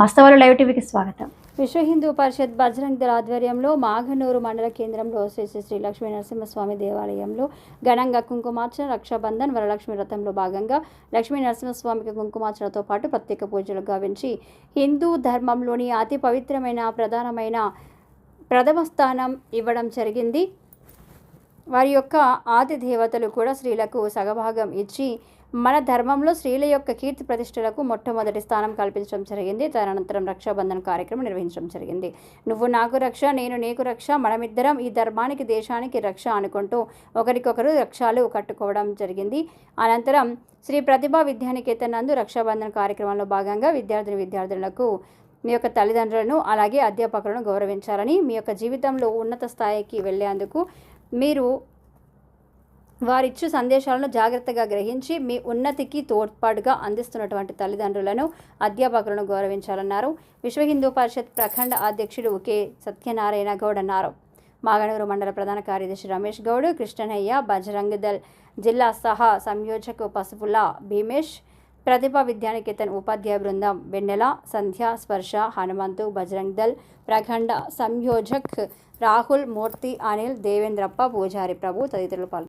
వాస్తవాలు లైవ్ టీవీకి స్వాగతం. విశ్వ హిందూ పరిషత్ బజరంగ్ దళ ఆధ్వర్యంలో మాఘనూరు మండల కేంద్రంలో శ్రీ శ్రీ లక్ష్మీ నరసింహస్వామి దేవాలయంలో ఘనంగా కుంకుమార్చన రక్షాబంధన్ వరలక్ష్మి వ్రతంలో భాగంగా లక్ష్మీ నరసింహస్వామికి కుంకుమార్చనతో పాటు ప్రత్యేక పూజలు గావించి హిందూ ధర్మంలోని అతి పవిత్రమైన ప్రధానమైన ప్రథమ స్థానం ఇవ్వడం జరిగింది. వారి యొక్క ఆది దేవతలు కూడా స్త్రీలకు సగభాగం ఇచ్చి మన ధర్మంలో స్త్రీల యొక్క కీర్తి ప్రతిష్టలకు మొట్టమొదటి స్థానం కల్పించడం జరిగింది. తదనంతరం రక్షాబంధన్ కార్యక్రమం నిర్వహించడం జరిగింది. నువ్వు నాకు రక్ష నేను నీకు రక్ష మనమిద్దరం ఈ ధర్మానికి దేశానికి రక్ష అనుకుంటూ ఒకరికొకరు రక్షాలు కట్టుకోవడం జరిగింది. అనంతరం శ్రీ ప్రతిభా విద్యానికేతన్ నందు రక్షాబంధన్ కార్యక్రమంలో భాగంగా విద్యార్థిని విద్యార్థులకు మీ యొక్క తల్లిదండ్రులను అలాగే అధ్యాపకులను గౌరవించాలని మీ యొక్క జీవితంలో ఉన్నత స్థాయికి వెళ్ళేందుకు మీరు వారిచ్చు సందేశాలను జాగ్రత్తగా గ్రహించి మీ ఉన్నతికి తోడ్పాటుగా అందిస్తున్నటువంటి తల్లిదండ్రులను అధ్యాపకులను గౌరవించాలన్నారు. విశ్వ హిందూ పరిషత్ ప్రఖండ అధ్యక్షుడు కే. సత్యనారాయణ గౌడ్ అన్నారు. మాగనూరు మండల ప్రధాన కార్యదర్శి రమేష్ గౌడ్ కృష్ణనయ్య బజరంగ్ దళ్ జిల్లా సహా సంయోజకు పసుపుల భీమేష్ ప్రతిభా విద్యానికేతన్ ఉపాధ్యాయ బృందం వెన్నెల సంధ్య స్పర్శ హనుమంతు బజరంగ్ దళ్ ప్రఖండ సంయోజక్ రాహుల్ మూర్తి అనిల్ దేవేంద్రప్ప పూజారి ప్రభు తదితరులు పాల్గొన్నారు.